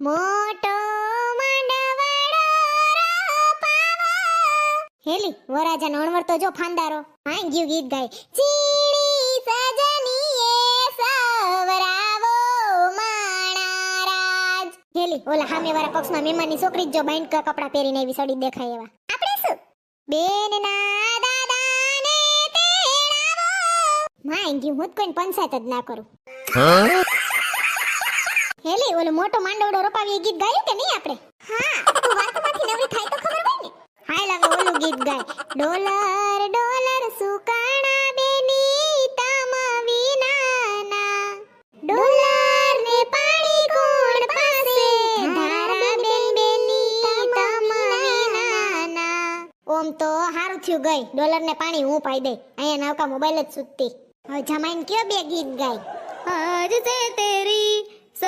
મોટો. હેલી, વરાજાનો અણવર તો જો ફાંદારો. હા ગીત ગાય. ચીણી સજનીએ સવરાવો માણારાજ. હેલી, ઓલા સામેવાળા પક્ષમાં મહેમાનની છોકરી જ જો બાઈન્ડ કપડા પહેરીને એવી સડી દેખાય એવા. આપણે શું? બેનના દાદાને તેડાવો. માં હું જ કોઈને પંચાયત જ ના કરું. મોટો માંડવડો રોપાવી ગીત ગાયું કે નહીં આપણે? હા તું વાતમાંથી નવરી થાય તો ખબર હોય ને. હાલ હવે ઓલું ગીત ગાય. ડોલર ડોલર સુકાણા બેની તામા વિનાના. ડોલર ને પાણી કોણ પાસે ધારા બેન બેની તામા વિનાના. ઓમ તો હારું થયું ગઈ. ડોલર ને પાણી હું પાઈ દઈ. અહીંયા નવકા મોબાઈલ જ સુતતી હવે જમાઈને કયો બે ગીત ગાય? હજ તેરી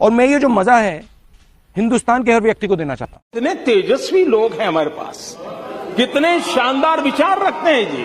और मैं ये जो मजा है हिंदुस्तान के हर व्यक्ति को देना चाहता हूं कितने तेजस्वी लोग हैं हमारे पास कितने शानदार विचार रखते हैं जी